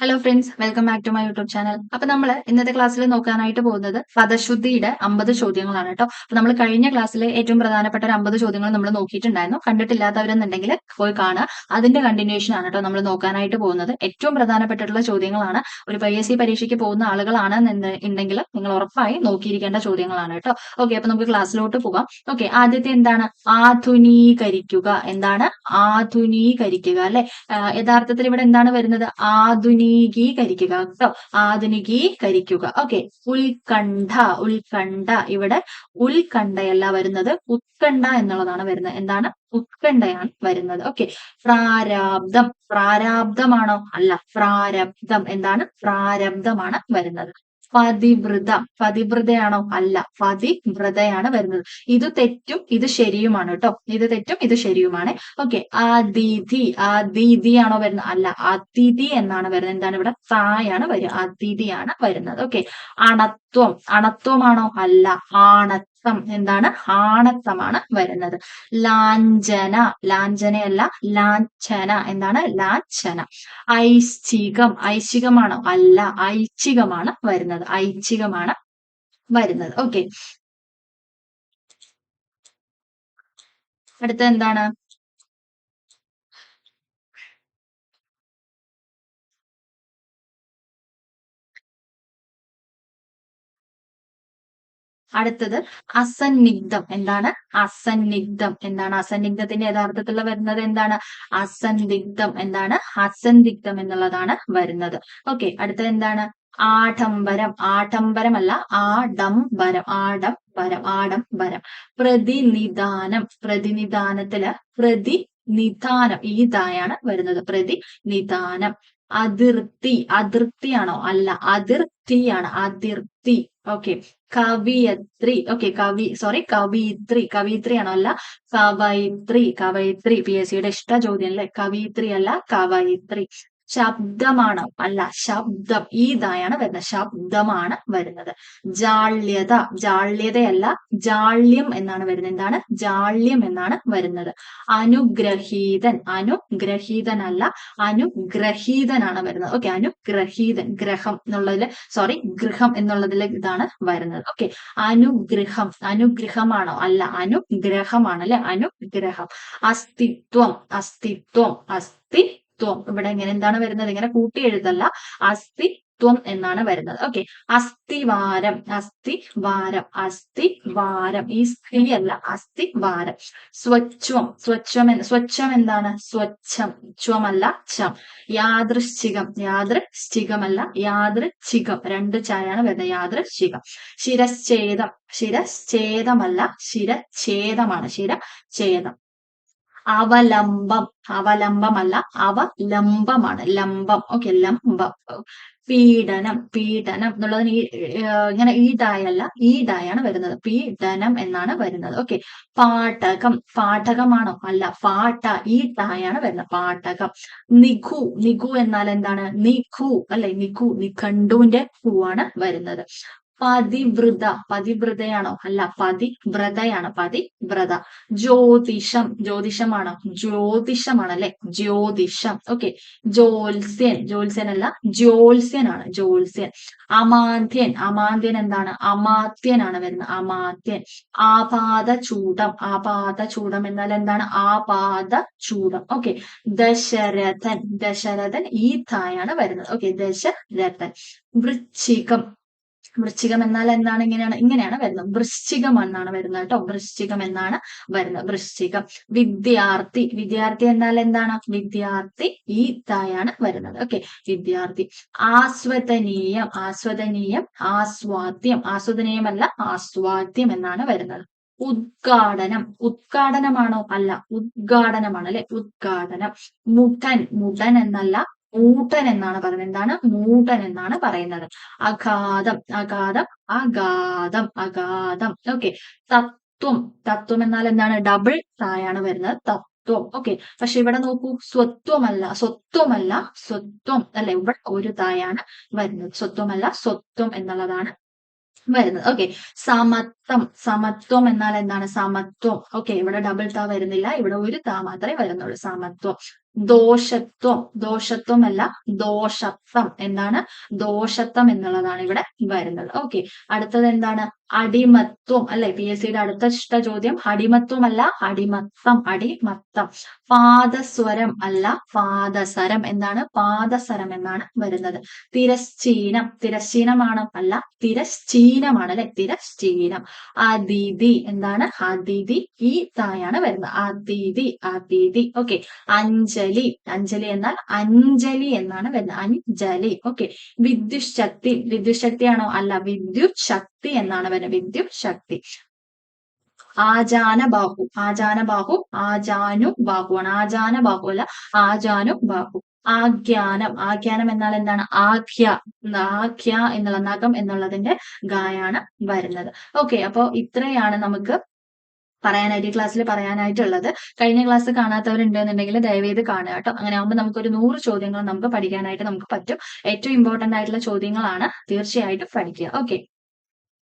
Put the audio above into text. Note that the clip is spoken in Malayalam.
Hello friends welcome back to my YouTube channel അപ്പൊ നമ്മൾ ഇന്നത്തെ ക്ലാസ്സിൽ നോക്കാനായിട്ട് പോകുന്നത് പദശുദ്ധിയുടെ അമ്പത് ചോദ്യങ്ങളാണ് കേട്ടോ അപ്പൊ നമ്മൾ കഴിഞ്ഞ ക്ലാസ്സിൽ ഏറ്റവും പ്രധാനപ്പെട്ട ഒരു അമ്പത് ചോദ്യങ്ങൾ നമ്മൾ നോക്കിയിട്ടുണ്ടായിരുന്നു. കണ്ടിട്ടില്ലാത്തവരെന്നുണ്ടെങ്കിൽ പോയി കാണുക. അതിന്റെ കണ്ടിന്യൂഷൻ ആണ് കേട്ടോ നമ്മൾ നോക്കാനായിട്ട് പോകുന്നത്. ഏറ്റവും പ്രധാനപ്പെട്ടിട്ടുള്ള ചോദ്യങ്ങളാണ്. ഒരു പി എസ് സി പരീക്ഷയ്ക്ക് പോകുന്ന ആളുകളാണ് ഉണ്ടെങ്കിൽ നിങ്ങൾ ഉറപ്പായി നോക്കിയിരിക്കേണ്ട ചോദ്യങ്ങളാണ് കേട്ടോ ഓക്കെ അപ്പൊ നമുക്ക് ക്ലാസ്സിലോട്ട് പോകാം. ഓക്കെ ആദ്യത്തെ എന്താണ്? ആധുനീകരിക്കുക. എന്താണ്? ആധുനീകരിക്കുക അല്ലെ? യഥാർത്ഥത്തിൽ ഇവിടെ എന്താണ് വരുന്നത്? ആധുനിക ആധുനികീകരിക്കുക. കേട്ടോ ആധുനികീകരിക്കുക. ഓക്കെ ഉത്കണ്ഠ. ഉത്കണ്ഠ. ഇവിടെ ഉത്കണ്ഠയല്ല വരുന്നത്. ഉത്കണ്ഠ എന്നുള്ളതാണ് വരുന്നത്. എന്താണ്? ഉത്കണ്ഠയാണ് വരുന്നത്. ഓക്കെ പ്രാരാബ്ദം. പ്രാരാബ്ദമാണോ? അല്ല. പ്രാരബ്ദം. എന്താണ്? പ്രാരബ്ദമാണ് വരുന്നത്. പതിവൃത ഫതിവ്രതയാണോ? അല്ല. ഫതിവ്രതയാണ് വരുന്നത്. ഇത് തെറ്റും ഇത് ശരിയുമാണ് കേട്ടോ. ഇത് തെറ്റും ഇത് ശരിയുമാണ്. ഓക്കെ. അതിഥി. അതിഥി ആണോ വരുന്നത്? അല്ല. അതിഥി എന്നാണ് വരുന്നത്. എന്താണ് ഇവിടെ? തായാണ് വരിക. അതിഥിയാണ് വരുന്നത്. ഓക്കെ. അണത്വം. അണത്വമാണോ? അല്ല. ആണത്വം. എന്താണ്? ആണത്വമാണ് വരുന്നത്. ലാഞ്ചന ലാഞ്ചനയല്ല ലാഞ്ചന എന്താണ്? ലാഞ്ചന ഐശ്ചികം ഐശ്ചികമാണോ അല്ല. ഐച്ഛികമാണ് വരുന്നത്. ഐച്ഛികമാണ് വരുന്നത്. ഓക്കെ അടുത്ത എന്താണ്? അടുത്തത് അസന്നിഗ്ധം എന്താണ്? അസന്നിഗ്ധം എന്താണ്? അസന്നിഗ്ധത്തിന്റെ യഥാർത്ഥത്തിൽ വരുന്നത് എന്താണ്? അസന്നിഗ്ധം എന്താണ്? അസന്നിഗ്ധം എന്നുള്ളതാണ് വരുന്നത്. ഓക്കെ അടുത്തത് എന്താണ്? ആഡംബരം. ആഡംബരമല്ല ആഡംബരം. ആഡംബരം ആഡംബരം. പ്രതിനിധാനം. പ്രതിനിധാനത്തിൽ പ്രതിനിധാനം. ഈ തായാണ് വരുന്നത്. പ്രതിനിധാനം. അതിർത്തി. അതിർത്തിയാണോ? അല്ല അതിർത്തിയാണ്. അതിർത്തി. ഓക്കെ കവിയത്രി. ഓക്കെ കവി സോറി കവിത്രി കവിത്രി ആണോ അല്ല? കവയിത്രി. കവയിത്രി. പി എസ് സിയുടെ ഇഷ്ട ചോദ്യം അല്ലെ? കവിത്രി അല്ല കവയിത്രി. ശബ്ദമാണ്. അല്ല ശബ്ദം. ഈ ഇതായാണ് വരുന്നത്. ശബ്ദമാണ് വരുന്നത്. ജാള്യത. ജാള്യതയല്ല ജാള്യം എന്നാണ് വരുന്നത്. എന്താണ്? ജാള്യം എന്നാണ് വരുന്നത്. അനുഗ്രഹീതൻ. അനുഗ്രഹീതനല്ല അനുഗ്രഹീതനാണ് വരുന്നത്. ഓക്കെ അനുഗ്രഹീതൻ. ഗ്രഹം എന്നുള്ളതിൽ സോറി ഗൃഹം എന്നുള്ളതിൽ ഇതാണ് വരുന്നത്. ഓക്കെ അനുഗ്രഹം. അനുഗ്രഹമാണോ? അല്ല അനുഗ്രഹമാണ് അല്ലെ അനുഗ്രഹം. അസ്തിത്വം. അസ്തിത്വം. അസ്തി ത്വം. ഇവിടെ ഇങ്ങനെ എന്താണ് വരുന്നത്? ഇങ്ങനെ കൂട്ടി എഴുതല്ല. അസ്ഥി ത്വം എന്നാണ് വരുന്നത്. ഓക്കെ അസ്ഥിവാരം. അസ്ഥിവാരം. അസ്ഥിവാരം. ഈ സ്ത്രീ അല്ല. അസ്ഥിവാരം. സ്വച്ഛം. സ്വച്ഛം സ്വച്ഛം എന്താണ്? സ്വച്ഛം. ച്വമല്ല ചം യാദൃശ്ചികം. യാദൃശ്ചികമല്ല യാദൃച്ഛികം. രണ്ട് ചായാണ് വരുന്നത്. യാദൃശ്ചികം. ശിരശ്ചേദം. ശിരശ്ചേദമല്ല. ശിരഛേദമാണ്. ശിരഛേദം. അവലംബം. അവലംബമല്ല അവലംബമാണ്. ലംബം. ഓക്കെ ലംബം. പീഡനം പീഡനം എന്നുള്ളതിന് ഇങ്ങനെ ഈടായല്ല ഈടായാണ് വരുന്നത്. പീഡനം എന്നാണ് വരുന്നത്. ഓക്കെ പാഠകം. പാഠകമാണോ? അല്ല പാട്ട ഈടായാണ് വരുന്നത്. പാഠകം. നിഖു. നിഖു എന്നാൽ എന്താണ്? നിഖു അല്ലെ? നിഘു ഹൂ ആണ് വരുന്നത്. പതിവൃത പതിവ്രതയാണോ? അല്ല പതിവ്രതയാണ്. പതിവ്രത. ജ്യോതിഷം. ജ്യോതിഷമാണോ? ജ്യോതിഷമാണ് അല്ലെ ജ്യോതിഷം. ഓക്കെ ജ്യോത്സ്യൻ. ജ്യോത്സ്യൻ അല്ല ജ്യോത്സ്യനാണ്. ജ്യോത്സ്യൻ. അമാന്ത്യൻ. അമാന്ത്യൻ എന്താണ്? അമാത്യനാണ് വരുന്നത്. അമാത്യൻ. ആപാദ ചൂടം ആപാദ ചൂടം എന്നാൽ എന്താണ്? ആപാദ ചൂടം ഓക്കെ ദശരഥൻ. ദശരഥൻ ഈ തായാണ് വരുന്നത്. ഓക്കെ ദശരഥൻ. വൃശ്ചികം. വൃശ്ചികം എന്നാൽ എന്താണ് ഇങ്ങനെയാണ് ഇങ്ങനെയാണ് വരുന്നത്. വൃശ്ചികം എന്നാണ് വരുന്നത് കേട്ടോ. വൃശ്ചികം എന്നാണ് വരുന്നത്. വൃശ്ചികം. വിദ്യാർത്ഥി. വിദ്യാർത്ഥി എന്നാൽ എന്താണ്? വിദ്യാർത്ഥി ഈ തായാണ് വരുന്നത്. ഓക്കെ വിദ്യാർത്ഥി. ആസ്വദനീയം. ആസ്വദനീയം ആസ്വാദ്യം. ആസ്വദനീയമല്ല ആസ്വാദ്യം എന്നാണ് വരുന്നത്. ഉദ്ഘാടനം. ഉദ്ഘാടനമാണോ? അല്ല ഉദ്ഘാടനമാണ് അല്ലെ? ഉദ്ഘാടനം. മുടൻ മുടൻ എന്നല്ല മൂട്ടൻ എന്നാണ് പറയുന്നത്. എന്താണ്? മൂട്ടൻ എന്നാണ് പറയുന്നത്. അഗാധം അഗാധം അഗാധം അഗാധം. ഓക്കെ തത്വം തത്വം എന്നാൽ എന്താണ്? ഡബിൾ തായാണ് വരുന്നത്. തത്വം. ഓക്കെ പക്ഷെ ഇവിടെ നോക്കൂ. സ്വത്വമല്ല സ്വത്വമല്ല സ്വത്വം അല്ലെ? ഇവിടെ ഒരു തായാണ് വരുന്നത്. സ്വത്വമല്ല സ്വത്വം എന്നുള്ളതാണ് വരുന്നത്. ഓക്കെ സമത്വം സമത്വം എന്നാൽ എന്താണ്? സമത്വം. ഓക്കെ ഇവിടെ ഡബിൾ താ വരുന്നില്ല. ഇവിടെ ഒരു താ മാത്രമേ വരുന്നുള്ളൂ. സമത്വം. ദോഷത്വം ദോഷത്വമല്ല ദോഷത്വം എന്താണ് ദോഷത്വം എന്നുള്ളതാണ് ഇവിടെ വരുന്നത്. ഓക്കെ അടുത്തത് എന്താണ്? അടിമത്വം അല്ലെ? പി എസ് സിയുടെ അടുത്ത ഇഷ്ട ചോദ്യം. അടിമത്വമല്ല അടിമത്തം അടിമത്തം. പാദസ്വരം അല്ല പാദസരം എന്താണ് പാദസരം എന്നാണ് വരുന്നത്. തിരശ്ചീനം തിരശ്ചീനമാണ് അല്ല തിരശ്ചീനമാണ് അല്ലെ? തിരശ്ചീനം. അതിഥി എന്താണ്? അതിഥി ഈ തായാണ് വരുന്നത്. അതിഥി അതിഥി. ഓക്കെ അഞ്ജലി അഞ്ജലി എന്നാൽ അഞ്ജലി എന്നാണ് വരുന്നത്. അഞ്ജലി. ഓക്കെ വിദ്യുത് ശക്തി. വിദ്യുത് ശക്തിയാണോ? അല്ല വിദ്യുത് ശക്തി എന്നാണ് വരുന്നത്. വിദ്യുത് ശക്തി. ആജാന ബാഹു ആജാന ബാഹു ആജാനു ബാഹുവാണ് ആജാന ബാഹു അല്ല ആജാനു ബാഹു ആഖ്യാനം. ആഖ്യാനം എന്നാൽ എന്താണ്? ആഖ്യ. ആഖ്യ എന്നുള്ള നഖം എന്നുള്ളതിന്റെ ഗായാണ് വരുന്നത്. ഓക്കെ അപ്പോ ഇത്രയാണ് നമുക്ക് പറയാനായിട്ട് ഈ ക്ലാസ്സിൽ പറയാനായിട്ടുള്ളത്. കഴിഞ്ഞ ക്ലാസ് കാണാത്തവരുണ്ട് എന്നുണ്ടെങ്കിൽ ദയവേത് കാണുക കേട്ടോ. അങ്ങനെ ആകുമ്പോൾ നമുക്ക് ഒരു നൂറ് ചോദ്യങ്ങൾ നമുക്ക് പഠിക്കാനായിട്ട് നമുക്ക് പറ്റും. ഏറ്റവും ഇമ്പോർട്ടന്റ് ആയിട്ടുള്ള ചോദ്യങ്ങളാണ് തീർച്ചയായിട്ടും പഠിക്കുക. ഓക്കെ